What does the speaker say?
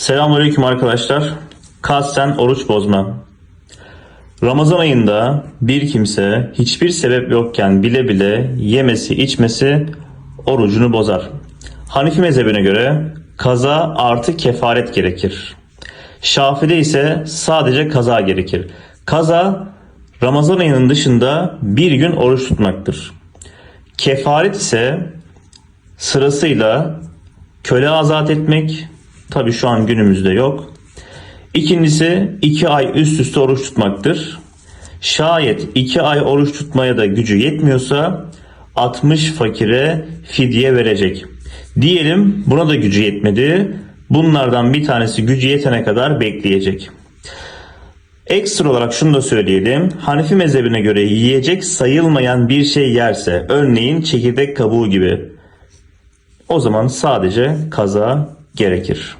Selamünaleyküm arkadaşlar. Kasten oruç bozma. Ramazan ayında bir kimse hiçbir sebep yokken bile bile yemesi içmesi orucunu bozar. Hanifi mezhebine göre kaza artı kefaret gerekir. Şafi'de ise sadece kaza gerekir. Kaza Ramazan ayının dışında bir gün oruç tutmaktır. Kefaret ise sırasıyla köle azat etmek tabi şu an günümüzde yok. İkincisi iki ay üst üste oruç tutmaktır. Şayet iki ay oruç tutmaya da gücü yetmiyorsa 60 fakire fidye verecek. Diyelim buna da gücü yetmedi. Bunlardan bir tanesi gücü yetene kadar bekleyecek. Ekstra olarak şunu da söyleyelim. Hanifi mezhebine göre yiyecek sayılmayan bir şey yerse, örneğin çekirdek kabuğu gibi, o zaman sadece kaza gerekir.